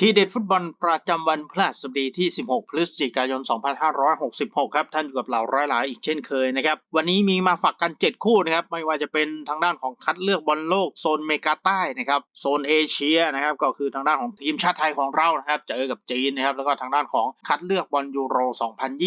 ทีเด็ดฟุตบอลประจำวันพฤหัสบดีที่ 16 พฤศจิกายน 2566 ครับ ท่านอยู่กับเราร้อยหลายอีกเช่นเคยนะครับ วันนี้มีมาฝากกัน 7 คู่นะครับ ไม่ว่าจะเป็นทางด้านของคัดเลือกบอลโลกโซนเมกาใต้นะครับ โซนเอเชียนะครับ ก็คือทางด้านของทีมชาติไทยของเรานะครับ เจอกับจีนนะครับ แล้วก็ทางด้านของคัดเลือกบอลยูโร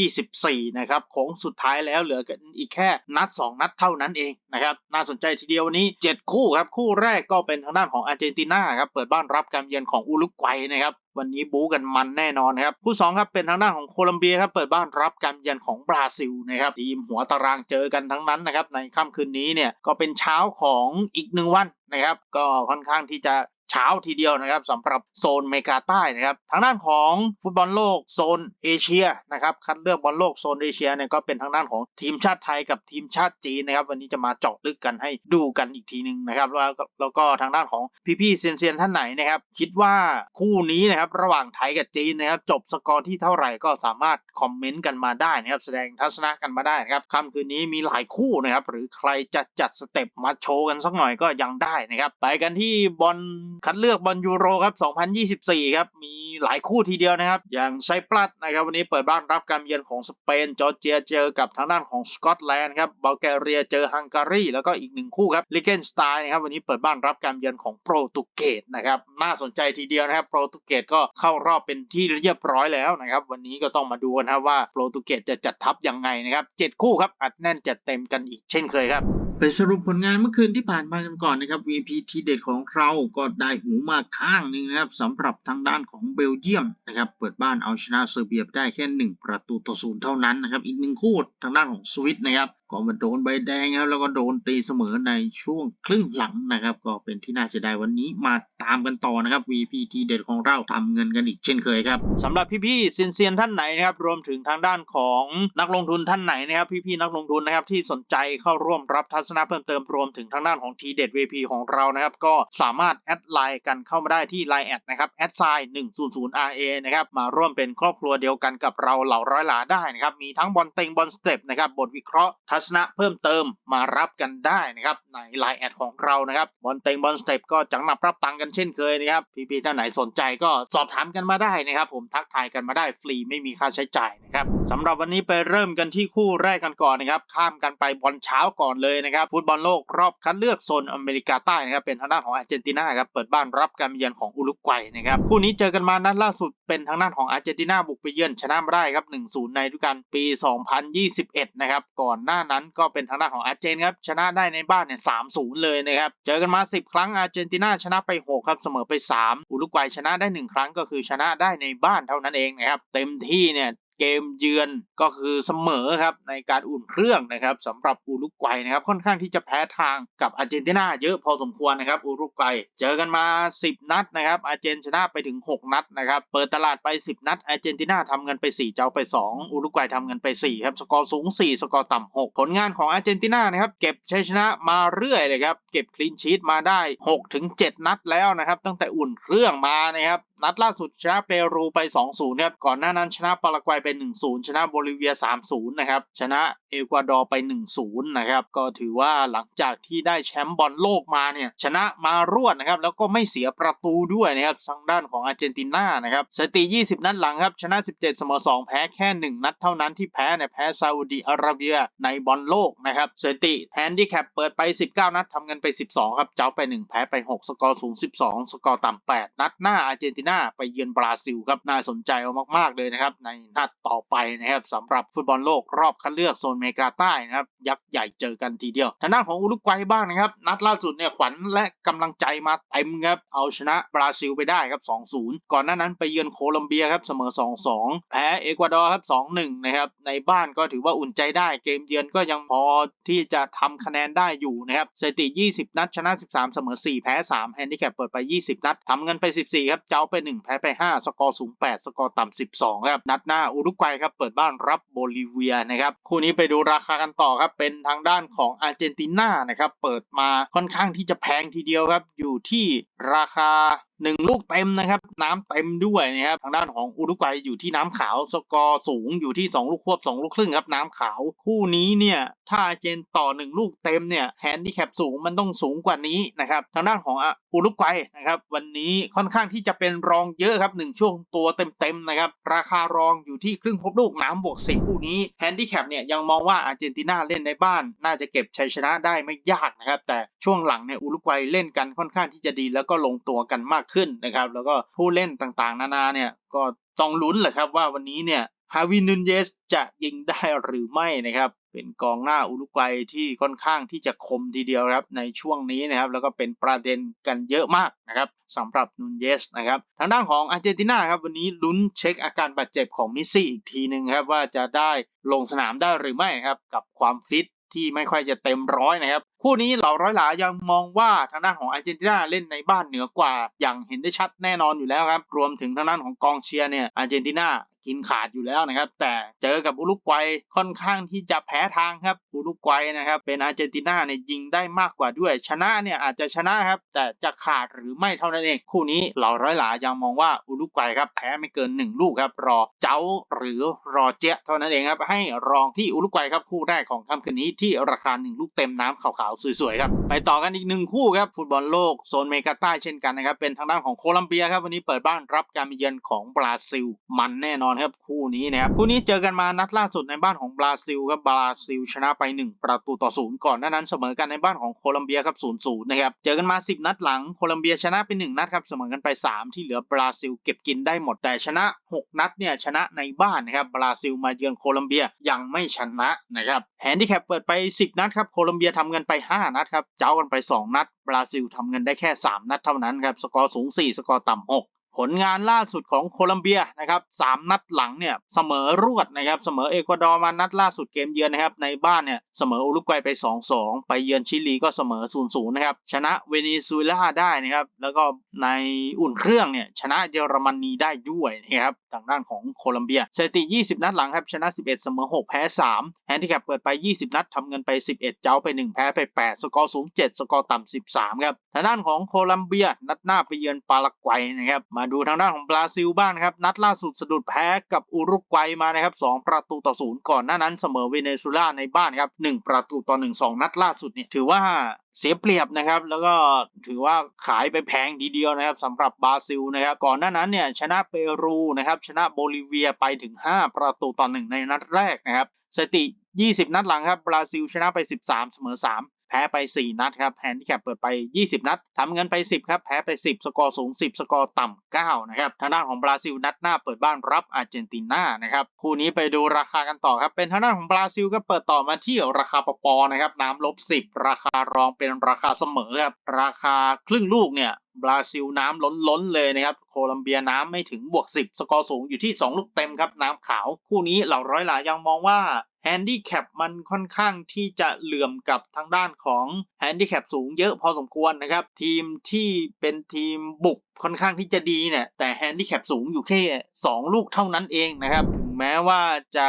2024 นะครับโค้งสุดท้ายแล้วเหลือกันอีกแค่นัด 2 นัดเท่านั้นเองนะครับ น่าสนใจทีเดียววันนี้ 7 คู่ครับ คู่แรกก็เป็นทางด้านของอาร์เจนตินาครับ เปิดบ้านรับการเยือนของอุรุกวัยนะครับ วันนี้บู๊กันมันแน่นอนครับคู่สองครับเป็นทางด้านของโคลัมเบียครับเปิดบ้านรับการเยือนของบราซิลนะครับทีมหัวตารางเจอกันทั้งนั้นนะครับในค่ำคืนนี้เนี่ยก็เป็นเช้าของอีกหนึ่งวันนะครับก็ค่อนข้างที่จะ เช้าทีเดียวนะครับสำหรับโซนเมกาใต้นะครับทางด้านของฟุตบอลโลกโซนเอเชียนะครับคัดเลือกบอลโลกโซนเอเชียเนี่ยก็เป็นทางด้านของทีมชาติไทยกับทีมชาติจีนนะครับวันนี้จะมาเจาะลึกกันให้ดูกันอีกทีหนึ่งนะครับแล้วแล้วก็ทางด้านของพี่ๆเซียนๆท่านไหนนะครับคิดว่าคู่นี้นะครับระหว่างไทยกับจีนนะครับจบสกอร์ที่เท่าไหร่ก็สามารถคอมเมนต์กันมาได้นะครับแสดงทัศนะกันมาได้นะครับค่ำคืนนี้มีหลายคู่นะครับหรือใครจะจัดสเต็ปมาโชว์กันสักหน่อยก็ยังได้นะครับไปกันที่บอลคัดเลือกบอลยูโรครับ 2024 ครับ มีหลายคู่ทีเดียวนะครับ อย่างไซปรัสนะครับวันนี้เปิดบ้านรับการเยือนของสเปน จอร์เจียเจอกับทางด้านของสกอตแลนด์ครับบัลแกเรียเจอฮังการี แล้วก็อีกหนึ่งคู่ครับลิเกนสไตน์นะครับวันนี้เปิดบ้านรับการเยือนของโปรตุเกสนะครับน่าสนใจทีเดียวนะครับโปรตุเกสก็เข้ารอบเป็นที่เรียบร้อยแล้วนะครับวันนี้ก็ต้องมาดูกันครับว่าโปรตุเกสจะจัดทัพยังไงนะครับเจ็ดคู่ครับอัดแน่นจัดเต็มกันอีกเช่นเคยครับ ไปสรุปผลงานเมื่อคืนที่ผ่านมากันก่อนนะครับ VP ทีเด็ดของเราก็ได้หูมาข้างหนึ่งนะครับสำหรับทางด้านของเบลเยียมนะครับ เปิดบ้านเอาชนะเซอร์เบียไปได้แค่ 1 ประตูต่อศูนย์เท่านั้นนะครับ อีกหนึ่งคู่ทางด้านของสวิตนะครับ ก็มาโดนใบแดงครับ แล้วก็โดนตีเสมอในช่วงครึ่งหลังนะครับ ก็เป็นที่น่าเสียดายวันนี้มาตามกันต่อนะครับ VP ทีเด็ดของเราทำเงินกันอีกเช่นเคยครับสำหรับพี่ๆเซียนๆท่านไหนนะครับ รวมถึงทางด้านของนักลงทุนท่านไหนนะครับ พี่ๆนักลงทุนนะครับที่สนใจเข้าร่วมรับทัศนะเพิ่มเติมรวมถึงทางด้านของทีเด็ด VP ของเรานะครับ ก็สามารถแอดไลน์กันเข้ามาได้ที่ Line แอดนะครับแอดไซน์100 RA นะครับมาร่วมเป็นครอบครัวเดียวกันกับเราเหล่าร้อยหลาได้นะครับมีทั้งบอลเต็งบอลสเต็ปนะครับบทวิเคราะห์ทัศนะเพิ่มเติมมารับกันได้นะครับใน Line แอดของเรานะครับบอลเต็งบอลสเต็ปก็จังหนับรับตังกันเช่นเคยนะครับพี่ๆท่านไหนสนใจก็สอบถามกันมาได้นะครับ ผมทักทายกันมาได้ฟรีไม่มีค่าใช้จ่ายนะครับสำหรับวันนี้ไปเริ่มกันที่คู่แรกกันก่อนนะครับข้ามกันไปบอลเช้าก่อนเลยนะครับฟุตบอลโลกรอบคัดเลือกโซนอเมริกาใต้นะครับเป็นทางด้านของอาร์เจนตินาครับเปิดบ้านรับการเยือนของอุรุกวัยนะครับคู่นี้เจอกันมานัดล่าสุดเป็นทางด้านของอาร์เจนตินาบุกไปเยือนชนะมาได้ครับ1-0ในฤดูกาลปี 2021 นะครับก่อนหน้านั้นก็เป็นทางด้านของอาร์เจนครับชนะได้ในบ้านเนี่ยสามศูนย์เลยนะครับเจอกันมา 10 ครั้งอาร์เจนตินาชนะไป6ครับเสมอไป 3 อุรุกวัยชนะได้ 1 ครั้งก็คือชนะได้ในบ้านเท่านั้นเองนะครับเต็มที่เนี่ย เกมเยือนก็คือเสมอครับในการอุ่นเครื่องนะครับสำหรับอุรุกวัยนะครับค่อนข้างที่จะแพ้ทางกับอาร์เจนตินาเยอะพอสมควรนะครับอุรุกวัยเจอกันมา 10 นัดนะครับอาร์เจนชนะไปถึง 6 นัดนะครับเปิดตลาดไป 10 นัดอาร์เจนตินาทำเงินไป 4 เจ้าไป 2 อุรุกวัยทำเงินไป 4 ครับ สกอร์สูง 4 สกอร์ต่ำ6 ผลงานของอาร์เจนตินานะครับเก็บชัยชนะมาเรื่อยเลยครับเก็บคลีนชีตมาได้ 6-7 นัดแล้วนะครับตั้งแต่อุ่นเครื่องมานะครับ นัดล่าสุดชนะเปรูไป 2-0ครับก่อนหน้านั้นชนะปารากวัยไป 1-0 ชนะโบลิเวีย 3-0 นะครับชนะเอกวาดอร์ไป 1-0 นะครับก็ถือว่าหลังจากที่ได้แชมป์บอลโลกมาเนี่ยชนะมารวดนะครับแล้วก็ไม่เสียประตูด้วยนะครับทางด้านของอาร์เจนตินานะครับสถิติ 20 นัดหลังครับชนะ 17 เสมอ 2 แพ้แค่ 1 นัดเท่านั้นที่แพ้เนี่ยแพ้ซาอุดีอาระเบียในบอลโลกนะครับสถิติแฮนดิแคปเปิดไป 19 นัดทำเงินไป 12 ครับเจ้าไป 1 แพ้ไป 6 สกอร์สูง 12 สกอร์ต่ำ8 นัดหน้าอาร์เจนตินาไปเยือนบราซิลครับน่าสนใจมากๆเลยนะครับ ในนัดต่อไปนะครับสำหรับฟุตบอลโลกรอบคัดเลือกโซนเมกาใต้นะครับยักษ์ใหญ่เจอกันทีเดียวทางด้านของอุรุกวัยบ้างนะครับ นัดล่าสุดเนี่ยขวัญและกำลังใจมาเต็มครับเอาชนะบราซิลไปได้ครับ 2-0 ก่อนหน้านั้นไปเยือนโคลัมเบียครับเสมอ 2-2 แพ้เอกวาดอร์ครับ 2-1 นะครับในบ้านก็ถือว่าอุ่นใจได้เกมเยือนก็ยังพอที่จะทำคะแนนได้อยู่นะครับสถิติ 20 นัดชนะ 13 เสมอ 4 แพ้ 3 แฮนดิแคปเปิดไป 20 นัดทำเงินไป 14 ครับ เจ้าไป1แพ้ไป5สกอร์สูง8สกอร์ต่ำ12ครับนัดหน้าอุรุกวัยครับเปิดบ้านรับโบลิเวียนะครับคู่นี้ไปดูราคากันต่อครับเป็นทางด้านของอาร์เจนตินานะครับเปิดมาค่อนข้างที่จะแพงทีเดียวครับอยู่ที่ราคา หนึ่งลูกเต็มนะครับ น้ำเต็มด้วยนะครับทางด้านของอุรุกวัยอยู่ที่น้ำขาวสกอร์สูงอยู่ที่ 2 ลูกควบ 2 ลูกครึ่งครับน้ำขาว คู่นี้เนี่ยถ้าเจนต่อ 1 ลูกเต็มเนี่ยแฮนดิแคปสูงมันต้องสูงกว่านี้นะครับทางด้านของอุรุกวัยนะครับวันนี้ค่อนข้างที่จะเป็นรองเยอะครับหนึ่งช่วงตัวเต็มๆนะครับราคารองอยู่ที่ครึ่งครบลูกน้ำบวกสิคู่นี้แฮนดิแคปเนี่ยยังมองว่าอาร์เจนตินาเล่นในบ้าน น่าจะเก็บชัยชนะได้ไม่ยากนะครับแต่ช่วงหลังเนี่ยอุรุกวัยเล่นกันค่อนข้างที่จะดีแล้วก็ลงตัวกันมากขึ้นนะครับ แล้วก็ผู้เล่นต่างๆ นานาเนี่ยก็ต้องลุ้นแหละครับว่าวันนี้เนี่ยฮาวินนูนเยสจะยิงได้หรือไม่นะครับ เป็นกองหน้าอุรุกวัยที่ค่อนข้างที่จะคมทีเดียวครับในช่วงนี้นะครับ แล้วก็เป็นประเด็นกันเยอะมากนะครับสำหรับนูนเยสนะครับ ทางด้านของอาร์เจนตินาครับวันนี้ลุ้นเช็คอาการบาดเจ็บของมิซี่อีกทีหนึ่งครับว่าจะได้ลงสนามได้หรือไม่ครับกับความฟิตที่ไม่ค่อยจะเต็มร้อยนะครับ คู่นี้เหล่าร้อยหลายังมองว่าทางด้านของอาร์เจนตินาเล่นในบ้านเหนือกว่าอย่างเห็นได้ชัดแน่นอนอยู่แล้วครับรวมถึงทางด้านของกองเชียร์เนี่ยอาร์เจนตินากินขาดอยู่แล้วนะครับ แต่เจอกับอุรุกวัยค่อนข้างที่จะแพ้ทางครับอุรุกวัยนะครับ เป็นอาร์เจนตินาเนี่ยยิงได้มากกว่าด้วย ชนะเนี่ยอาจจะชนะครับ แต่จะขาดหรือไม่เท่านั้นเอง คู่นี้เหล่าร้อยหลายังมองว่าอุรุกวัยครับแพ้ไม่เกิน 1 ลูกครับรอเจ้าหรือรอเจ๊ะเท่านั้นเองครับให้รองที่อุรุกวัยครับคู่แรกของค่ำคืนนี้ที่ราคา 1 ลูกเต็มน้ำขาวๆสวยๆครับไปต่อกันอีกหนึ่งคู่ครับฟุตบอลโลกโซนเมกาใต้เช่นกันนะครับเป็นทางด้านของโคลัมเบียครับวันนี้เปิดบ้านรับการมาเยือนของบราซิล มันแน่นอนครับคู่นี้นะครับคู่นี้เจอกันมานัดล่าสุดในบ้านของบราซิลครับบราซิลชนะไป 1 ประตูต่อศูนย์ก่อนหน้านั้นเสมอกันในบ้านของโคลัมเบียครับ0 0นะครับเจอกันมา 10 นัดหลังโคลัมเบียชนะไป1นัดครับเสมอกันไป 3 ที่เหลือบราซิลเก็บกินได้หมดแต่ชนะ 6 นัดเนี่ยชนะในบ้านนะครับบราซิลมาเยือนโคลัมเบียยังไม่ชนะนะครับแฮนดิแคปเปิดไป 10 นัดครับโคลัมเบียทำเงินไป5 นัดครับ เจ้ากันไป 2 นัด บราซิลทำเงินได้แค่ 3 นัดเท่านั้นครับ สกอร์สูง 4 สกอร์ต่ำ6 ผลงานล่าสุดของโคลัมเบียนะครับสามนัดหลังเนี่ยเสมอรวดนะครับเสมอเอกวาดอร์มานัดล่าสุดเกมเยือนนะครับในบ้านเนี่ยเสมออุรุกวัยไป 2-2 ไปเยือนชิลีก็เสมอ 0-0 นะครับชนะเวเนซุเอลาได้นะครับแล้วก็ในอุ่นเครื่องเนี่ยชนะเยอรมนีได้ด้วยนะครับทางด้านของโคลัมเบียสถิติ 20 นัดหลังครับชนะ 11 เสมอ 6 แพ้ 3 แฮนดิแคปเปิดไป 20 นัดทำเงินไป 11 เจ้าไป 1 แพ้ไป 8 สกอร์สูง 7 สกอร์ต่ำ 13 ครับทางด้านของโคลัมเบียนัดหน้าไปเยือนปารากวัยนะครับมาดูทางด้านของบราซิลบ้างนะครับ นัดล่าสุดสะดุดแพ้กับอุรุกวัยมานะครับ2ประตูต่อ0ก่อนหน้านั้นเสมอเวเนซุเอลาในบ้านครับ1ประตูต่อ1 2นัดล่าสุดเนี่ยถือว่าเสียเปรียบนะครับ แล้วก็ถือว่าขายไปแพงทีเดียวนะครับสำหรับบราซิลนะครับ ก่อนหน้านั้นเนี่ยชนะเปรูนะครับ ชนะโบลิเวียไปถึง 5 ประตูต่อ1ในนัดแรกนะครับสถิติ 20 นัดหลังครับบราซิลชนะไป 13 เสมอ 3 แพ้ไป 4 นัดครับแฮนดิแคปเปิดไป 20 นัดทำเงินไป 10 ครับ แพ้ไป 10 สกอร์สูง 10 สกอร์ต่ำ9นะครับทางด้านของบราซิลนัดหน้าเปิดบ้านรับอาร์เจนตินานะครับคู่นี้ไปดูราคากันต่อครับเป็นทางด้านของบราซิลก็เปิดต่อมาที่ราคาปปอนะครับน้ำลบ 10 ราคารองเป็นราคาเสมอครับราคาครึ่งลูกเนี่ยบราซิลน้ำล้นล้นเลยนะครับ โคลัมเบียน้ำไม่ถึงบวก 10 สกอร์สูงอยู่ที่ 2 ลูกเต็มครับ น้ำขาว คู่นี้เหล่าร้อยหลายยังมองว่าแฮนดี้แคปมันค่อนข้างที่จะเหลื่อมกับทางด้านของแฮนดี้แคปสูงเยอะพอสมควรนะครับ ทีมที่เป็นทีมบุกค่อนข้างที่จะดีเนี่ยแต่แฮนดี้แคปสูงอยู่แค่ 2 ลูกเท่านั้นเองนะครับ ถึงแม้ว่าจะ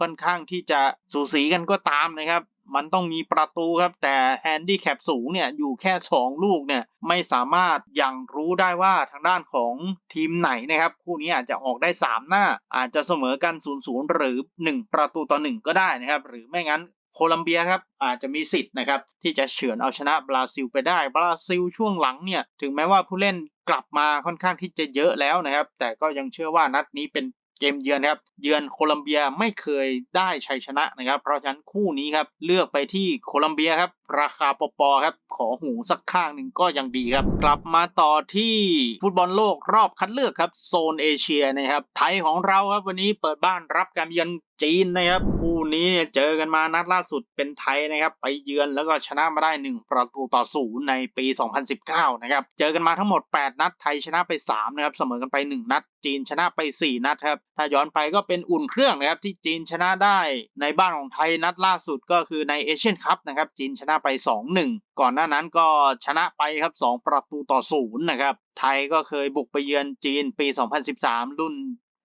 ค่อนข้างที่จะสูสีกันก็ตามนะครับ มันต้องมีประตูครับ แต่แฮนดี้แคปสูงเนี่ย อยู่แค่ 2 ลูกเนี่ย ไม่สามารถยังรู้ได้ว่าทางด้านของทีมไหนนะครับ คู่นี้อาจจะออกได้ 3 หน้า อาจจะเสมอกัน0-0หรือ 1 ประตูต่อ 1 ก็ได้นะครับ หรือไม่งั้นโคลัมเบียครับอาจจะมีสิทธิ์นะครับที่จะเฉือนเอาชนะบราซิลไปได้ บราซิลช่วงหลังเนี่ยถึงแม้ว่าผู้เล่นกลับมาค่อนข้างที่จะเยอะแล้วนะครับ แต่ก็ยังเชื่อว่านัดนี้เป็น เกมเยือนครับ เยือนโคลัมเบียไม่เคยได้ชัยชนะนะครับ เพราะฉะนั้นคู่นี้ครับเลือกไปที่โคลัมเบียครับ ราคาปปครับ ขอหูสักข้างหนึ่งก็ยังดีครับ กลับมาต่อที่ฟุตบอลโลกรอบคัดเลือกครับ โซนเอเชียนะครับ ไทยของเราครับวันนี้เปิดบ้านรับการเยือนจีนนะครับคู นี้เนี่ยเจอกันมานัดล่าสุดเป็นไทยนะครับไปเยือนแล้วก็ชนะมาได้ 1 ประตูต่อศูนย์ในปี 2019 นะครับ เจอกันมาทั้งหมด 8 นัดไทยชนะไป 3 นะครับ เสมอกันไป 1 นัด จีนชนะไป 4 นัดครับ ถ้าย้อนไปก็เป็นอุ่นเครื่องนะครับ ที่จีนชนะได้ในบ้านของไทยนัดล่าสุดก็คือในเอเชียนคัพนะครับ จีนชนะไป 2-1 ก่อนหน้านั้นก็ชนะไปครับ 2 ประตูต่อศูนย์นะครับไทยก็เคยบุกไปเยือนจีนปี 2013 รุ่น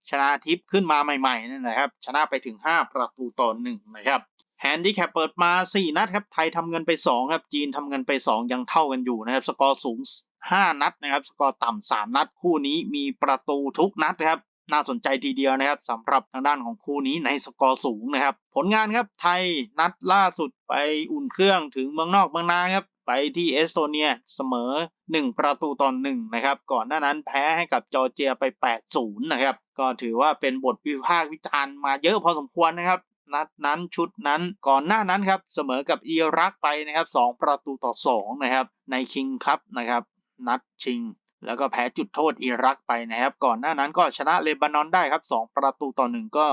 ชนะทิพย์ขึ้นมาใหม่ๆนั่นแหละครับ ชนะไปถึง 5 ประตูต่อ1นะครับแฮนดิแคปเปิดมา 4 นัดครับ ไทยทำเงินไป 2 ครับ จีนทำเงินไป 2 ยังเท่ากันอยู่นะครับ สกอร์สูง 5 นัดนะครับ สกอร์ต่ำ 3 นัด คู่นี้มีประตูทุกนัดนะครับ น่าสนใจทีเดียวนะครับสำหรับทางด้านของคู่นี้ในสกอร์สูงนะครับ ผลงานครับ ไทยนัดล่าสุดไปอุ่นเครื่องถึงเมืองนอกเมืองนาครับ ไปที่เอสโตเนียเสมอ 1 ประตูต่อ1นะครับ ก่อนหน้านั้นแพ้ให้กับจอร์เจียไป 8-0 นะครับ ก็ถือว่าเป็นบทวิพากษ์วิจารณ์มาเยอะพอสมควรนะครับ นัดนั้นชุดนั้นก่อนหน้านั้นครับ เสมอกับอิรักไปนะครับ 2 ประตูต่อ 2 นะครับ ในคิงคัพนะครับ นัดชิง แล้วก็แพ้จุดโทษอิรักไปนะครับ ก่อนหน้านั้นก็ชนะเลบานอนได้ครับ 2 ประตูต่อ 1 ก็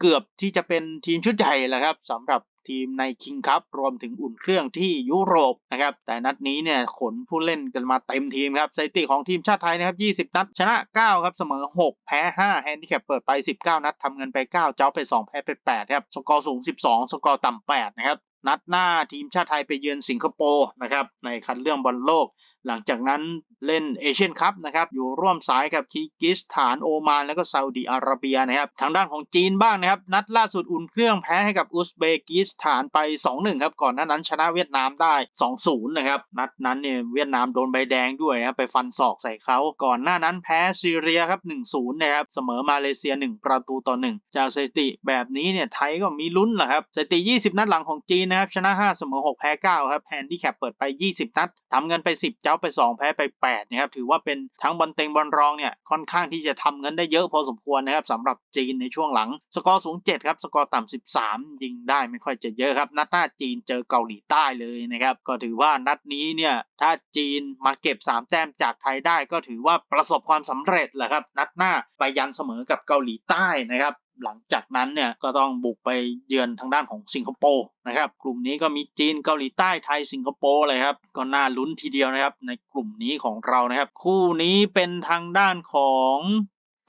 เกือบที่จะเป็นทีมชุดใหญ่แหละครับสำหรับ ทีมในคิงคัพรวมถึงอุ่นเครื่องที่ยุโรปนะครับแต่นัดนี้เนี่ยขนผู้เล่นกันมาเต็มทีมครับสถิติของทีมชาติไทยนะครับ 20 นัด ชนะ 9 ครับเสมอ 6 แพ้ 5 แฮนดิแคปเปิดไป 19 นัดทำเงินไป 9 เจ้าไป 2 แพ้ไป 8 ครับ สกอร์สูง 12 สกอร์ต่ำ8 นะครับ นัดหน้าทีมชาติไทยไปเยือนสิงคโปร์นะครับในคัดเลือกบอลโลก หลังจากนั้นเล่นเอเชียนคัพนะครับอยู่ร่วมสายกับคีร์กิสถานโอมานแล้วก็ซาอุดีอาระเบียนะครับทางด้านของจีนบ้างนะครับ นัดล่าสุดอุ่นเครื่องแพ้ให้กับอุซเบกิสถานไป 2-1 ครับก่อนหน้านั้นชนะเวียดนามได้ 2-0 นะครับนัดนั้นเนี่ยเวียดนามโดนใบแดงด้วยครับไปฟันศอกใส่เขาก่อนหน้านั้นแพ้ซีเรียครับ 1-0 นะครับเสมอมาเลเซีย 1 ประตูต่อ 1 จากสถิติแบบนี้เนี่ยไทยก็มีลุ้นแหละครับสถิติ 20 นัดหลังของจีนนะครับ ชนะ 5 เสมอ 6 แพ้ 9 ครับแฮนดี้แคปเปิดไป 20 นัดทำเงินไป 10 เจ้าไป 2 แพ้ไป 8 นะครับ ถือว่าเป็นทั้งบอลเต็งบอลรองเนี่ยค่อนข้างที่จะทำเงินได้เยอะพอสมควรนะครับสำหรับจีนในช่วงหลัง สกอร์สูง 7 ครับ สกอร์ต่ำ 13 ยิงได้ไม่ค่อยจะเยอะครับ นัดหน้าจีนเจอเกาหลีใต้เลยนะครับ ก็ถือว่านัดนี้เนี่ยถ้าจีนมาเก็บ 3 แต้มจากไทยได้ก็ถือว่าประสบความสำเร็จแหละครับ นัดหน้าไปยันเสมอกับเกาหลีใต้นะครับ หลังจากนั้นเนี่ยก็ต้องบุกไปเยือนทางด้านของสิงคโปร์นะครับกลุ่มนี้ก็มีจีนเกาหลีใต้ไทยสิงคโปร์เลยครับก็น่าลุ้นทีเดียวนะครับในกลุ่มนี้ของเรานะครับ คู่นี้เป็นทางด้านของ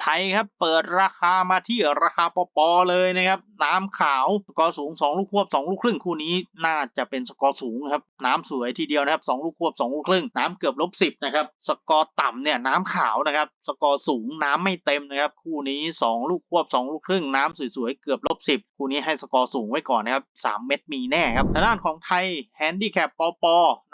ไทยครับ เปิดราคามาที่ราคาปปเลยนะครับ น้ำขาวสกอร์สูง 2 ลูกควบ 2 ลูกครึ่งคู่นี้น่าจะเป็นสกอร์สูงครับ น้ำสวยทีเดียวนะครับ2ลูกควบ 2 ลูกครึ่ง น้ำเกือบลบ10นะครับสกอร์ต่ำเนี่ยน้ำขาวนะครับสกอร์สูงน้ำไม่เต็มนะครับคู่นี้ 2 ลูกควบ 2 ลูกครึ่ง น้ำสวยๆเกือบลบ10คู่นี้ให้สกอร์สูงไว้ก่อนนะครับ3เม็ดมีแน่ครับทางด้านของไทยแฮนดี้แคปปป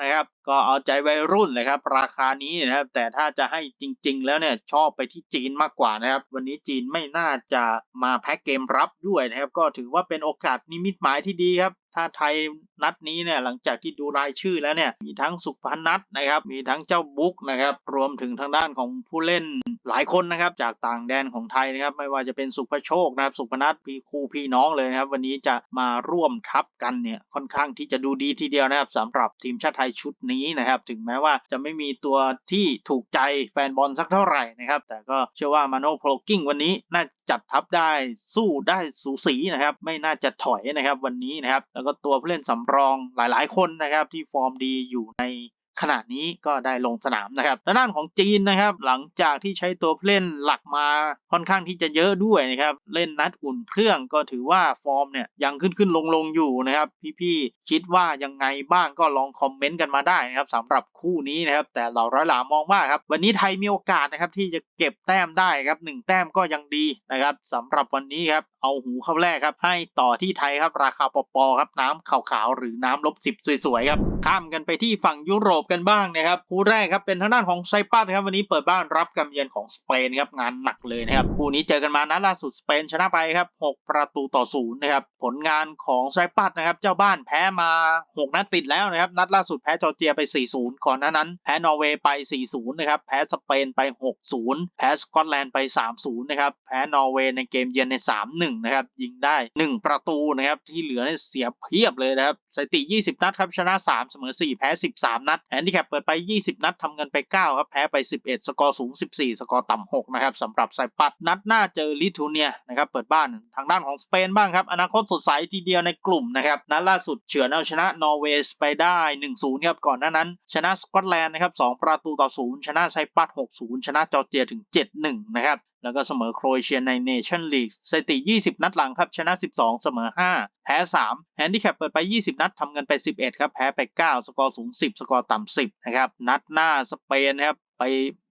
นะครับก็เอาใจวัยรุ่นเลยครับราคานี้นะครับ แต่ถ้าจะให้จริง ๆ แล้วเนี่ยชอบไปที่จีนมากกว่านะครับ วันนี้จีนไม่น่าจะมาแพ็กเกมรับด้วยนะครับ ก็ถือว่าเป็นโอกาสนิมิตหมายที่ดีครับถ้าไทยนัดนี้เนี่ยหลังจากที่ดูรายชื่อแล้วเนี่ยมีทั้งสุพนัทนะครับมีทั้งเจ้าบุ๊กนะครับรวมถึงทางด้านของผู้เล่นหลายคนนะครับจากต่างแดนของไทยนะครับไม่ว่าจะเป็นสุภโชคนะครับสุพนัทพี่คู่พี่น้องเลยนะครับวันนี้จะมาร่วมทัพกันเนี่ยค่อนข้างที่จะดูดีทีเดียวนะครับสำหรับทีมชาติไทยชุดนี้นะครับถึงแม้ว่าจะไม่มีตัวที่ถูกใจแฟนบอลสักเท่าไหร่นะครับแต่ก็เชื่อว่ามาโนโพลกิ้งวันนี้น่าจัดทัพได้สู้ได้สูสีนะครับไม่น่าจะถอยนะครับวันนี้นะครับแล้วก็ตัวผู้เล่นสำรองหลาย ๆ คนนะครับที่ฟอร์มดีอยู่ใน ขณะนี้ก็ได้ลงสนามนะครับด้านของจีนนะครับ หลังจากที่ใช้ตัวผู้เล่นหลักมาค่อนข้างที่จะเยอะด้วยนะครับ เล่นนัดอุ่นเครื่องก็ถือว่าฟอร์มเนี่ยยังขึ้นขึ้นลงลงอยู่นะครับ พี่ๆคิดว่ายังไงบ้างก็ลองคอมเมนต์กันมาได้นะครับสำหรับคู่นี้นะครับ แต่เราร้อยหลามองว่าครับวันนี้ไทยมีโอกาสนะครับที่จะเก็บแต้มได้ครับหนึ่งแต้มก็ยังดีนะครับสำหรับวันนี้ครับเอาหูเข้าแรกครับ ให้ต่อที่ไทยครับราคาปปครับน้ำขาวๆหรือน้ำลบสิบสวยๆครับข้ามกันไปที่ฝั่งยุโรปกันบ้างนะครับ คู่แรกครับเป็นทางด้านของไซปัสครับวันนี้เปิดบ้านรับกำเยือนของสเปนครับงานหนักเลยนะครับคู่นี้เจอกันมานัดล่าสุดสเปนชนะไปครับ 6 ประตูต่อศูนย์นะครับผลงานของไซปัสนะครับเจ้าบ้านแพ้มา 6 นัดติดแล้วนะครับนัดล่าสุดแพ้จอร์เจียไป 4-0 ก่อนหน้านั้นแพ้นอร์เวย์ไป 4-0 นะครับแพ้สเปนไป 6-0 แพ้สกอตแลนด์ไป 3-0 นะครับแพ้นอร์เวย์ในเกมเยือนใน 3-1 นะครับยิงได้ 1 ประตูนะครับที่เหลือเนี่ยเสียเพียบเลยนะครับสถิติ 20 นัดครับชนะ 3 เสมอ 4 แพ้ 13 นัดแฮนดิแคปเปิดไป 20 นัดทำเงินไป 9 ครับ แพ้ไป 11 สกอร์สูง 14 สกอร์ต่ำ 6 นะครับสำหรับไซปัสนัดหน้าเจอลิทัวเนียนะครับ เปิดบ้านทางด้านของสเปนบ้างครับ อนาคตสดใสทีเดียวในกลุ่มนะครับ นัดล่าสุดเฉือนเอาชนะนอร์เวย์ไปได้ 1-0 ครับ ก่อนหน้านั้น ชนะสกอตแลนด์นะครับ 2 ประตูต่อ 0 ชนะไซปัส6-0 ชนะจอร์เจียถึง 7-1 นะครับ แล้วก็เสมอโครเอเชียในเนชั่นลีกสถิติ 20 นัดหลังครับชนะ 12 เสมอ 5 แพ้ 3 แฮนดิแคปเปิดไป 20 นัดทำเงินไป 11 ครับ แพ้ไป 9 สกอร์สูง 10 สกอร์ต่ำ 10 นะครับ นัดหน้าสเปนครับ ไป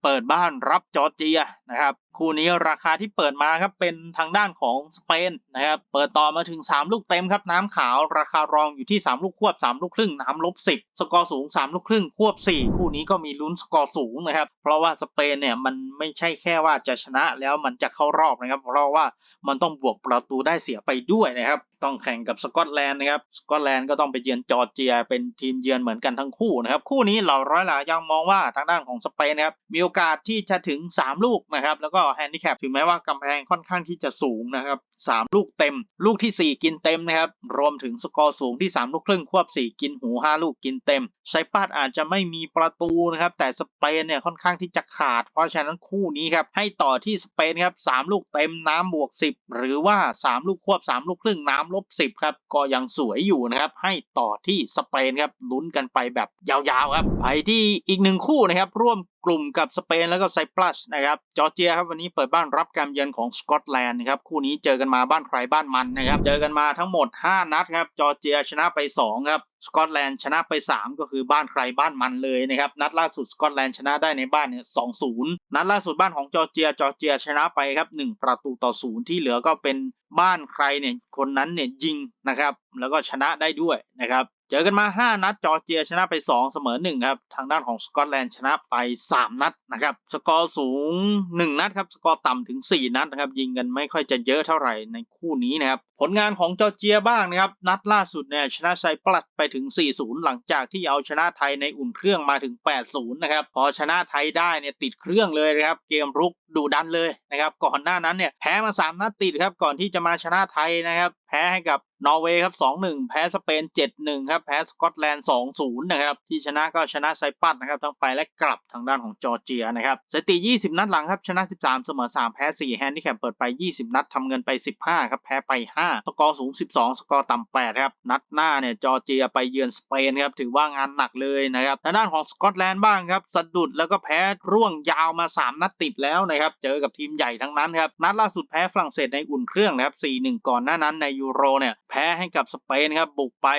เปิดบ้านรับจอร์เจียนะครับคู่นี้ราคาที่เปิดมาครับเป็นทางด้านของสเปนนะครับเปิดต่อมาถึง 3 ลูกเต็มครับน้ำขาวราคารองอยู่ที่ 3 ลูกควบ 3 ลูกครึ่งน้ำลบ 10 สกอร์สูง 3 ลูกครึ่งควบ 4 คู่นี้ก็มีลุ้นสกอร์สูงนะครับเพราะว่าสเปนเนี่ยมันไม่ใช่แค่ว่าจะชนะแล้วมันจะเข้ารอบนะครับเพราะว่ามันต้องบวกประตูได้เสียไปด้วยนะครับต้องแข่งกับสกอตแลนด์นะครับสกอตแลนด์ก็ต้องไปเยือนจอร์เจีย เป็นทีมเยือนเหมือนกันทั้งคู่นะครับคู่นี้เหล่าร้อยหลายังมองว่าทางด้านของสเปนนะครับมีโออกาสที่จะถึง 3 ลูกนะครับ แล้วก็แฮนดิแคปถึงแม้ว่ากำแพงค่อนข้างที่จะสูงนะครับ 3 ลูกเต็ม ลูกทีสี่4 กินเต็มนะครับ รวมถึงสกอร์สูงที่ 3 ลูกครึ่งควบ 4 กินหู 5 ลูกกินเต็มไซปัสอาจจะไม่มีประตูนะครับ แต่สเปนเนี่ยค่อนข้างที่จะขาด เพราะฉะนั้นคู่นี้ครับ ให้ต่อที่สเปนครับ 3 ลูกเต็มน้ำบวก 10 หรือว่า 3 ลูกควบ 3 ลูกครึ่งน้ำลบ 10 ครับ ก็ยังสวยอยู่นะครับ ให้ต่อที่สเปนครับ ลุ้นกันไปแบบยาวๆครับ ไปที่อีกหนึ่งคู่นะครับ ร่วมกลุ่มกับสเปนแล้วก็ไซปรัสนะครับจอร์เจียครับวันนี้เปิดบ้านรับการเยือนของสกอตแลนด์นะครับคู่นี้เจอกันมาบ้านใครบ้านมันนะครับเจอกันมาทั้งหมด 5 นัดครับจอร์เจียชนะไป2ครับ สกอตแลนด์ชนะไป 3 ก็คือบ้านใครบ้านมันเลยนะครับนัดล่าสุดสกอตแลนด์ชนะได้ในบ้านเนี่ย2-0นัดล่าสุดบ้านของจอร์เจียจอร์เจียชนะไปครับ1ประตูต่อ0ที่เหลือก็เป็นบ้านใครเนี่ยคนนั้นเนี่ยยิงนะครับแล้วก็ชนะได้ด้วยนะครับเจอกันมา 5 นัดจอร์เจียชนะไป 2 เสมอ1ครับทางด้านของสกอตแลนด์ชนะไป 3 นัดนะครับสกอร์สูง 1 นัดครับสกอร์ต่ำถึง 4 นัดนะครับยิงกันไม่ค่อยจะเยอะเท่าไหร่ในคู่นี้นะครับผลงานของจอร์เจียบ้างนะครับนัดล่าสุดเนี่ยชนะไซปรัสไปถึง 4-0 หลังจากที่เอาชนะไทยในอุ่นเครื่องมาถึง 8-0 นะครับ พอชนะไทยได้เนี่ยติดเครื่องเลยนะครับ เกมรุกดูดันเลยนะครับ ก่อนหน้านั้นเนี่ยแพ้มา 3 นัดติดครับ ก่อนที่จะมาชนะไทยนะครับ แพ้ให้กับ นอร์เวย์ครับ 2-1 แพ้สเปน 7-1 ครับ แพ้สกอตแลนด์ 2-0 นะครับ ที่ชนะก็ชนะไซปัสนะครับ ทั้งไปและกลับทางด้านของจอร์เจียนะครับสถิติ 20 นัดหลังครับ ชนะ 13 เสมอ 3 แพ้ 4 แฮนดิแคปเปิดไป 20 นัดทำเงินไป 15 ครับ แพ้ไป 5 สกอร์สูง 12 สกอร์ต่ำ 8 ครับ นัดหน้าเนี่ยจอร์เจียไปเยือนสเปนครับ ถือว่างานหนักเลยนะครับ ทางด้านของสกอตแลนด์บ้างครับ สะดุดแล้วก็แพ้ร่วงยาวมา 3 นัดติดแล้วนะครับ เจอกับทีมใหญ่ทั้งนั้นครับ นัดล่าสุดแพ้ฝรั่งเศสในอุ่นเครื่องนะครับ4-1 ก่อนหน้านั้นในยูโรเนี่ยแพ้ให้กับสเปนครับบุกไป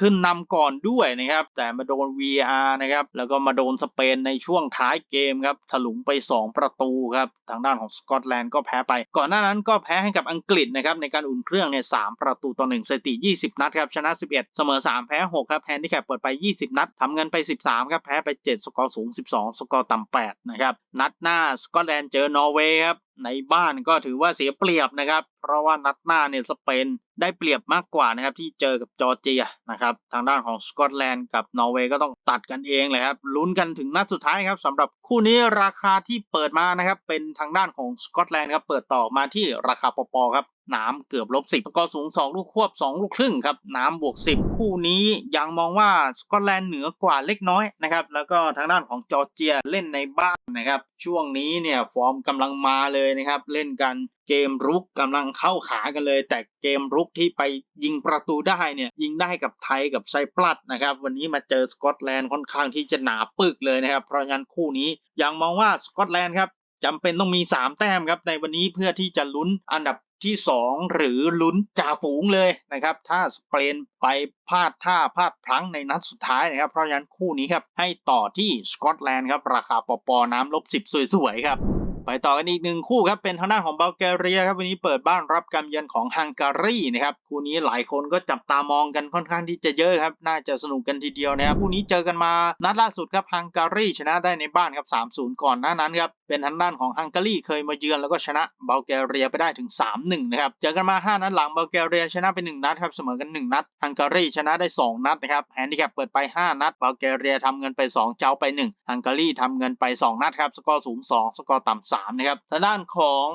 ขึ้นนำก่อนด้วยนะครับ แต่มาโดน VR นะครับ แล้วก็มาโดนสเปนในช่วงท้ายเกมครับ ถลุงไป 2 ประตูครับ ทางด้านของสกอตแลนด์ก็แพ้ไป ก่อนหน้านั้นก็แพ้ให้กับอังกฤษนะครับ ในการอุ่นเครื่องเนี่ยสประตูต่อ1สถิติ 20 นัดครับ ชนะ 11 เสมอ 3 แพ้ 6 ครับแฮนดิแคปเปิดไป 20 นัดทำเงินไป 13 ครับ แพ้ไป 7 สกอร์สูง 12 สกอร์ต่ำ8นะครับ นัดหน้าสกอตแลนด์เจอนอร์เวย์ครับในบ้านก็ถือว่าเสียเปรียบนะครับ เพราะว่านัดหน้าเนี่ยสเปนได้เปรียบมากกว่านะครับที่เจอกับจอร์เจียนะครับทางด้านของสกอตแลนด์กับนอร์เวย์ก็ต้องตัดกันเองเลยครับลุ้นกันถึงนัดสุดท้ายครับสำหรับคู่นี้ราคาที่เปิดมานะครับเป็นทางด้านของสกอตแลนด์ครับเปิดต่อมาที่ราคาปอปอครับน้ำเกือบลบสิบประก็สูง2ลูกควบ2ลูกครึ่งครับ น้ำบวก10คู่นี้ยังมองว่าสกอตแลนด์เหนือกว่าเล็กน้อยนะครับแล้วก็ทางด้านของจอร์เจียเล่นในบ้านนะครับ ช่วงนี้เนี่ยฟอร์มกำลังมาเลยนะครับ เล่นกันเกมรุกกำลังเข้าขากันเลย แต่เกมรุกที่ไปยิงประตูได้เนี่ยยิงได้กับไทยกับไซปรัสนะครับวันนี้มาเจอสกอตแลนด์ค่อนข้างที่จะหนาปึกเลยนะครับเพราะงั้นคู่นี้ยังมองว่าสกอตแลนด์ครับจำเป็นต้องมี 3 แต้มครับในวันนี้เพื่อที่จะลุ้นอันดับ ที่ 2 หรือลุ้นจ่าฝูงเลยนะครับ ถ้าสเปนไปพลาดท่าพลาดพลั้งในนัดสุดท้ายนะครับ เพราะฉะนั้นคู่นี้ครับให้ต่อที่สกอตแลนด์ครับ ราคาปอปอน้ำลบ10 สวยๆครับ ไปต่อกันอีกหนึ่งคู่ครับเป็นทางด้านของบัลแกเรียครับวันนี้เปิดบ้านรับการเยือนของฮังการีนะครับคู่นี้หลายคนก็จับตามองกันค่อนข้างที่จะเยอะครับน่าจะสนุกกันทีเดียวนะครับคู่นี้เจอกันมานัดล่าสุดครับฮังการีชนะได้ในบ้านครับ 3-0 ก่อนหน้านั้นครับเป็นทางด้านของฮังการีเคยมาเยือนแล้วก็ชนะบัลแกเรียไปได้ถึง 3-1 นะครับเจอกันมา 5 นัดหลังบัลแกเรียชนะไป 1 นัดครับเสมอกัน 1 นัดฮังการีชนะได้ 2 นัดนะครับแฮนดิแคปเปิดไป 5 นัดบัลแกเรียทำเงินไป 2 เจ้าไป 1ฮังการีทำเงินไป 2 นัดครับสกอร์สูง2สกอร์ต่ำ3นะครับทางด้านของ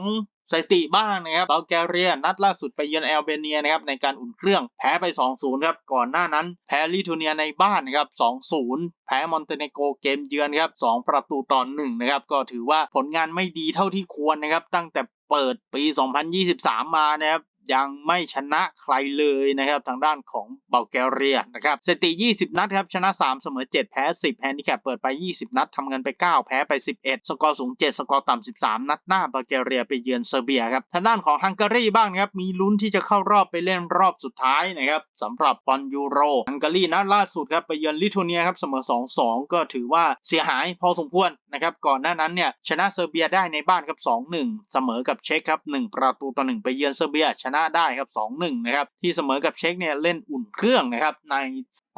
สถิติบ้างนะครับบัลแกเรียนัดล่าสุดไปเยือนแอลเบเนียนะครับในการอุ่นเครื่องแพ้ไป 2-0 ครับ ก่อนหน้านั้นแพ้ลิทัวเนียในบ้านนะครับ 2-0 แพ้มอนเตเนโกเกมเยือนครับ 2 ประตูต่อ1นะครับ ก็ถือว่าผลงานไม่ดีเท่าที่ควรนะครับ ตั้งแต่เปิดปี 2023 มานะครับ ยังไม่ชนะใครเลยนะครับทางด้านของเบลแกเรียนะครับสถิติ 20 นัดครับชนะ 3 เสมอ 7 แพ้ 10แฮนดิแคปเปิดไป 20 นัดทำเงินไป 9 แพ้ไป 11 สกอร์สูง 7 สกอร์ต่ำ 13 นัดหน้าเบลแกเรียไปเยือนเซอร์เบียครับทางด้านของฮังการีบ้างครับมีลุ้นที่จะเข้ารอบไปเล่นรอบสุดท้ายนะครับสำหรับบอลยูโรฮังการีนัดล่าสุดครับไปเยือนลิทัวเนียครับเสมอ 2-2 ก็ถือว่าเสียหายพอสมควรนะครับก่อนหน้านั้นเนี่ยชนะเซอร์เบียได้ในบ้านครับ2-1 เสมอกับเช็กครับ1ประตูต่อ1ไปเยือนเซอร์เบียชนะได้ครับ2-1นะครับที่เสมอกับเช็กเนี่ยเล่นอุ่นเครื่องนะครับใน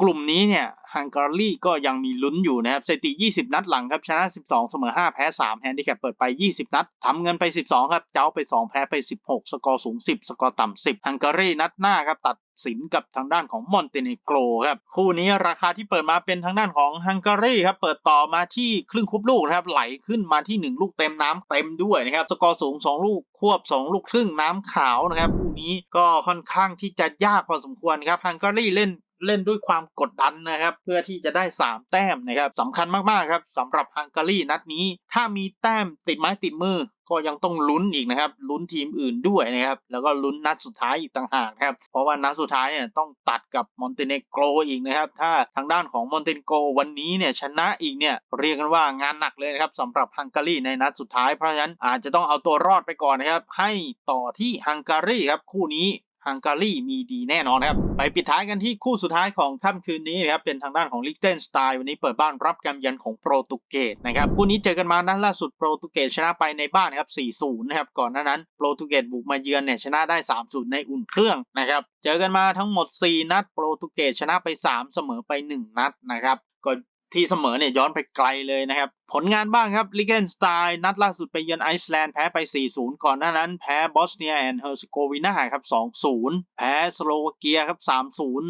กลุ่มนี้เนี่ยฮังการีก็ยังมีลุ้นอยู่นะครับสถิติ 20 นัดหลังครับชนะ 12 เสมอ 5 แพ้ 3 แฮนดิแคปเปิดไป 20 นัดทำเงินไป 12 ครับ เจ้าไป 2 แพ้ไป 16 สกอร์สูง 10 สกอร์ต่ำ 10 ฮังการีนัดหน้าครับตัดสินกับทางด้านของมอนเตเนโกรครับ คู่นี้ราคาที่เปิดมาเป็นทางด้านของฮังการีครับ เปิดต่อมาที่ครึ่งคุบลูกนะครับ ไหลขึ้นมาที่ 1 ลูกเต็มน้ำเต็มด้วยนะครับ สกอร์สูง 2 ลูก ควบ 2 ลูกครึ่งน้ำขาวนะครับ คู่นี้ก็ค่อนข้างที่จะยากพอสมควรครับ ฮังการีเล่น เล่นด้วยความกดดันนะครับ เพื่อที่จะได้ 3 แต้มนะครับสำคัญมากๆครับสำหรับฮังการีนัดนี้ ถ้ามีแต้มติดไม้ติดมือก็ยังต้องลุ้นอีกนะครับลุ้นทีมอื่นด้วยนะครับ แล้วก็ลุ้นนัดสุดท้ายอีกต่างหากนะครับ เพราะว่านัดสุดท้ายเนี่ยต้องตัดกับมอนเตเนโกรอีกนะครับ ถ้าทางด้านของมอนเตเนโกรวันนี้เนี่ยชนะอีกเนี่ยเรียกกันว่างานหนักเลยนะครับสำหรับฮังการีในนัดสุดท้ายเพราะฉะนั้นอาจจะต้องเอาตัวรอดไปก่อนนะครับ ให้ต่อที่ฮังการีครับคู่นี้ ฮังการีมีดีแน่นอนครับ ไปปิดท้ายกันที่คู่สุดท้ายของค่ำคืนนี้นะครับ เป็นทางด้านของลิกเทนสไตน์วันนี้เปิดบ้านรับการยือนของโปรตุเกสนะครับ คู่นี้เจอกันมานัดล่าสุดโปรตุเกสชนะไปในบ้านครับ 4-0 นะครับ ก่อนหน้านั้นโปรตุเกสบุกมาเยือนเนี่ยชนะได้ 3-0 ในอุ่นเครื่องนะครับ เจอกันมาทั้งหมด 4 นัด โปรตุเกสชนะไป 3 เสมอไป 1 นัดนะครับก็ ที่เสมอเนี่ยย้อนไปไกลเลยนะครับ ผลงานบ้างครับลิเกนสไตน์นัดล่าสุดไปเยือนไอซ์แลนด์แพ้ไป 4-0 ก่อนหน้านั้นแพ้บอสเนียแอนด์เฮอร์เซโกวีนาครับ 2-0 แพ้สโลวาเกียครับ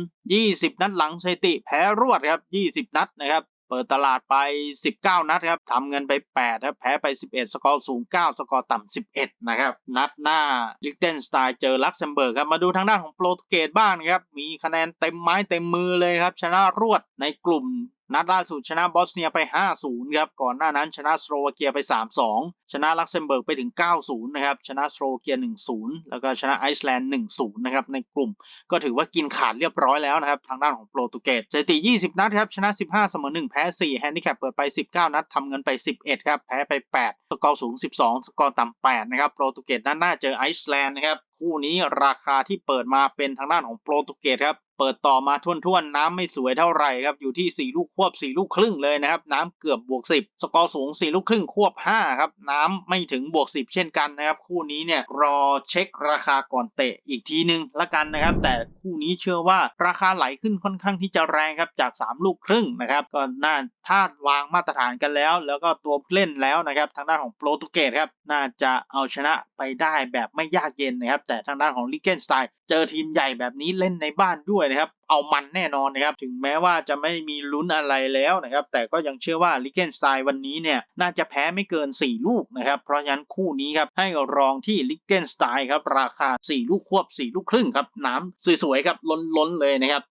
3-0 20 นัดหลังสถิติแพ้รวดครับ 20 นัดนะครับเปิดตลาดไป 19 นัดครับทำเงินไป 8 ครับ แพ้ไป 11 สกอร์สูง 9 สกอร์ต่ำ 11 นะครับ นัดหน้าลิกเทนสไตน์เจอลักเซมเบิร์กครับ มาดูทางด้านของโปรตุเกสบ้างนะครับ มีคะแนนเต็มไม้เต็มมือเลยครับ ชนะรวดในกลุ่ม นัดล่าสุดชนะบอสเนียไป 5-0 ครับ ก่อนหน้านั้นชนะสโลวาเกียไป 3-2 ชนะลักเซมเบิร์กไปถึง 9-0 นะครับ ชนะสโลวาเกีย 1-0 แล้วก็ชนะไอซ์แลนด์ 1-0 นะครับ ในกลุ่มก็ถือว่ากินขาดเรียบร้อยแล้วนะครับ ทางด้านของโปรตุเกสสถิติ 20 นัดครับ ชนะ 15 เสมอ 1 แพ้ 4 แฮนดิแคปเปิดไป 19 นัดทำเงินไป 11 ครับ แพ้ไป 8 สกอร์สูง 12 สกอร์ต่ำ8 นะครับ โปรตุเกสด้านหน้าเจอไอซ์แลนด์นะครับ คู่นี้ราคาที่เปิดมาเป็นทางด้านของโปรตุเกสครับเปิดต่อมาท่วนๆ น้ำไม่สวยเท่าไหร่ครับ อยู่ที่ 4 ลูกควบ 4 ลูกครึ่งเลยนะครับ น้ำเกือบบวก 10 สกอร์สูง 4 ลูกครึ่งควบ 5 ครับ น้ำไม่ถึงบวก 10 เช่นกันนะครับ คู่นี้เนี่ยรอเช็คราคาก่อนเตะอีกทีนึงละกันนะครับ แต่คู่นี้เชื่อว่าราคาไหลขึ้นค่อนข้างที่จะแรงครับ จาก 3 ลูกครึ่งนะครับ ก็น่า ถ้าวางมาตรฐานกันแล้ว แล้วก็ตัวเล่นแล้วนะครับ ทางด้านของโปรตุเกสครับน่าจะเอาชนะไปได้แบบไม่ยากเย็นนะครับ แต่ทางด้านของลิเกนสไตน์เจอทีมใหญ่แบบนี้เล่นในบ้านด้วยนะครับ เอามันแน่นอนนะครับ ถึงแม้ว่าจะไม่มีลุ้นอะไรแล้วนะครับ แต่ก็ยังเชื่อว่าลิเกนสไตน์วันนี้เนี่ยน่าจะแพ้ไม่เกิน 4 ลูกนะครับ เพราะฉะนั้นคู่นี้ครับให้รองที่ลิเกนสไตน์ครับราคา 4 ลูกควบ 4 ลูกครึ่งครับ น้ำสวยๆครับล้นๆเลยนะครับ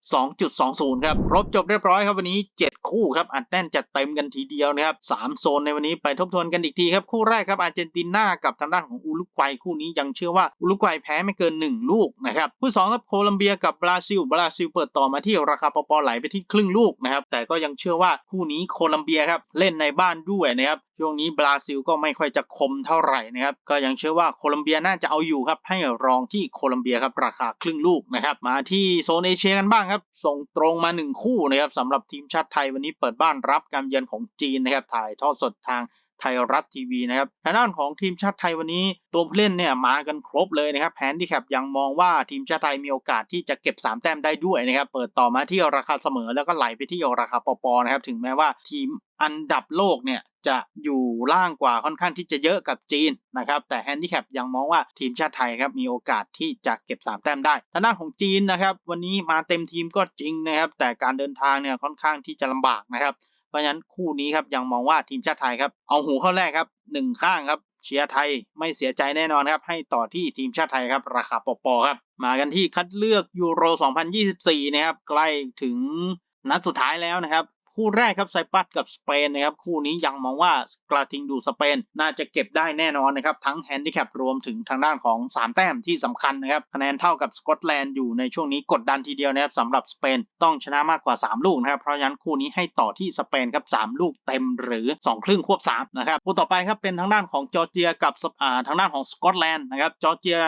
2.20 ครับ ครบจบเรียบร้อยครับวันนี้ 7 คู่ครับอัดแน่นจัดเต็มกันทีเดียวนะครับ 3 โซนในวันนี้ไปทบทวนกันอีกทีครับคู่แรกครับอาร์เจนตินากับทางด้านของอุรุกวัยคู่นี้ยังเชื่อว่าอุรุกวัยแพ้ไม่เกิน 1 ลูกนะครับคู่2ครับโคลัมเบียกับบราซิลบราซิลเปิดต่อมาที่ราคาปปไหลไปที่ครึ่งลูกนะครับ แต่ก็ยังเชื่อว่าคู่นี้โคลัมเบียครับเล่นในบ้านด้วยนะครับช่วงนี้บราซิลก็ไม่ค่อยจะคมเท่าไหร่นะครับ ก็ยังเชื่อว่าโคลัมเบียน่าจะเอาอยู่ครับ ให้รองที่โคลัมเบียครับราคาครึ่งลูกนะครับ มาที่โซนเอเชียกันบ้างครับ ส่งตรงมา 1 คู่นะครับสำหรับทีมชาติไทยวันนี้เปิดบ้านรับการเยือนของจีนนะครับ ถ่ายทอดสดทาง ไทยรัฐทีวีนะครับทางด้านของทีมชาติไทยวันนี้ตัวผู้เล่นเนี่ยมากันครบเลยนะครับแพนที่แคปยังมองว่าทีมชาติไทยมีโอกาสที่จะเก็บ 3 แต้มได้ด้วยนะครับเปิดต่อมาที่ราคาเสมอแล้วก็ไหลไปที่ราคาปปนะครับถึงแม้ว่าทีมอันดับโลกเนี่ยจะอยู่ล่างกว่าค่อนข้างที่จะเยอะกับจีนนะครับแต่แฮนดิแคปยังมองว่าทีมชาติไทยครับมีโอกาสที่จะเก็บ 3 แต้มได้ทางด้านของจีนนะครับวันนี้มาเต็มทีมก็จริงนะครับแต่การเดินทางเนี่ยค่อนข้างที่จะลำบากนะครับ เพราะฉะนั้นคู่นี้ครับยังมองว่าทีมชาติไทยครับเอาหูเข้าแรกครับหนึ่งข้างครับเชียร์ไทยไม่เสียใจแน่นอนครับ ให้ต่อที่ทีมชาติไทยครับ ราคาปอปอครับ มากันที่คัดเลือกยูโร 2024 นะครับ ใกล้ถึงนัดสุดท้ายแล้วนะครับ คู่แรกครับไซปัสกับสเปนนะครับคู่นี้ยังมองว่ากระทิงดูสเปนน่าจะเก็บได้แน่นอนนะครับทั้งแฮนดิแคปรวมถึงทางด้านของ 3 แต้มที่สำคัญนะครับคะแนนเท่ากับสกอตแลนด์อยู่ในช่วงนี้กดดันทีเดียวนะครับสำหรับสเปนต้องชนะมากกว่า 3 ลูกนะครับเพราะฉะนั้นคู่นี้ให้ต่อที่สเปนครับ3ลูกเต็มหรือ 2 ครึ่งควบ3นะครับคู่ต่อไปครับเป็นทางด้านของจอร์เจียกับทางด้านของสกอตแลนด์นะครับจอร์เจีย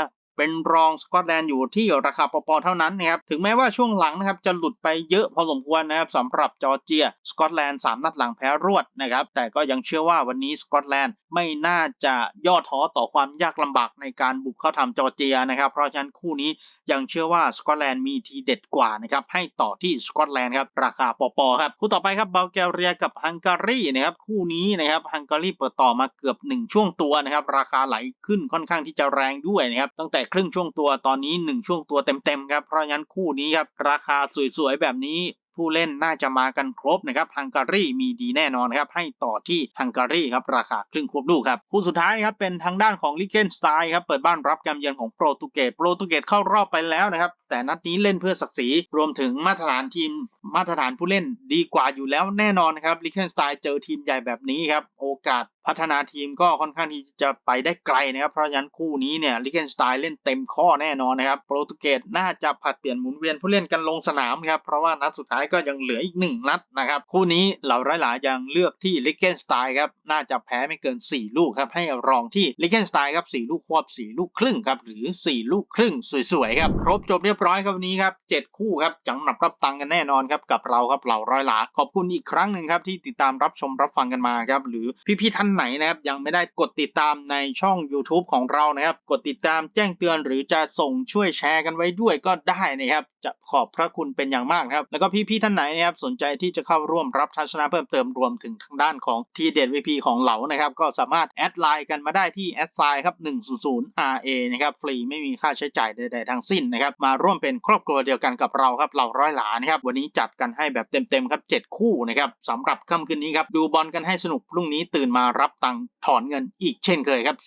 เป็นรองสกอตแลนด์อยู่ที่ราคาปอๆเท่านั้นนะครับ ถึงแม้ว่าช่วงหลังนะครับจะหลุดไปเยอะพอสมควรนะครับสำหรับจอร์เจีย สกอตแลนด์สามนัดหลังแพ้รวดนะครับ แต่ก็ยังเชื่อว่าวันนี้สกอตแลนด์ไม่น่าจะย่อท้อต่อความยากลำบากในการบุกเข้าทำจอร์เจียนะครับ เพราะฉะนั้นคู่นี้ยังเชื่อว่าสกอตแลนด์มีทีเด็ดกว่านะครับ ให้ต่อที่สกอตแลนด์ครับ ราคาปอๆครับ คู่ต่อไปครับเบลแกเรียกับฮังการีนะครับ คู่นี้นะครับฮังการีเปิดต่อมาเกือบ 1 ช่วงตัวนะครับ ราคาไหลขึ้นค่อนข้างที่จะแรงด้วยนะครับ ตั้งแต่ครึ่งช่วงตัวตอนนี้ 1 ช่วงตัวเต็มๆครับ เพราะงั้นคู่นี้ครับ ราคาสวยๆ แบบนี้ผู้เล่นน่าจะมากันครบนะครับฮังการีมีดีแน่นอนครับให้ต่อที่ฮังการีครับราคาครึ่งควบลูกครับคู่สุดท้ายครับเป็นทางด้านของลิเกนสไตน์ครับเปิดบ้านรับการเยือนของโปรตุเกสโปรตุเกสเข้ารอบไปแล้วนะครับแต่นัดนี้เล่นเพื่อศักดิ์ศรีรวมถึงมาตรฐานทีมมาตรฐานผู้เล่นดีกว่าอยู่แล้วแน่นอนครับลิเกนสไตน์เจอทีมใหญ่แบบนี้ครับโอกาสพัฒนาทีมก็ค่อนข้างที่จะไปได้ไกลนะครับ เพราะฉะนั้นคู่นี้เนี่ยลิเกนสไตน์เล่นเต็มข้อแน่นอนนะครับ โปรตุเกสน่าจะผัดเปลี่ยนหมุนเวียนผู้เล่นกันลงสนามครับ เพราะว่านัดสุดท้ายก็ยังเหลืออีกหนึ่งนัดนะครับ คู่นี้เหล่าร้ายหลายังเลือกที่ลิเกนสไตน์ครับ น่าจะแพ้ไม่เกิน 4 ลูกครับ ให้รองที่ลิเกนสไตน์ครับ4ลูกควบ 4 ลูกครึ่งครับ หรือ 4 ลูกครึ่งสวยๆครับ ครบจบเรียบร้อยครับวันนี้ครับ7คู่ครับจังหนับรับตังกันแน่นอนครับกับเราครับเหล่าร้อยหลาขอบคุณอีกครั้งหนึ่งครับที่ติดตามรับชมรับฟังกันมาครับหรือพี่ๆท่านไหนนะครับยังไม่ได้กดติดตามในช่อง YouTube ของเรานะครับ กดติดตามแจ้งเตือนหรือจะส่งช่วยแชร์กันไว้ด้วยก็ได้นะครับ จะขอบพระคุณเป็นอย่างมากนะครับ แล้วก็พี่ๆท่านไหนนะครับสนใจที่จะเข้าร่วมรับทัศนะเพิ่มเติมรวมถึงทางด้านของทีเด็ด VP ของเหลานะครับ ก็สามารถแอดไลน์กันมาได้ที่แอดไซน์ครับ100 RA นะครับฟรีไม่มีค่าใช้จ่ายใดๆทั้งสิ้นนะครับมาร่วมเป็นครอบครัวเดียวกันกับเราครับเหล่าร้อยหลานะครับวันนี้จัดกันให้แบบเต็มๆครับ7คู่นะครับสำหรับค่ำคืนนี้ครับดูบอลกันให้สนุกพรุ่งนี้ตื่นมารับตังค์ถอนเงินอีกเช่นเคยครับ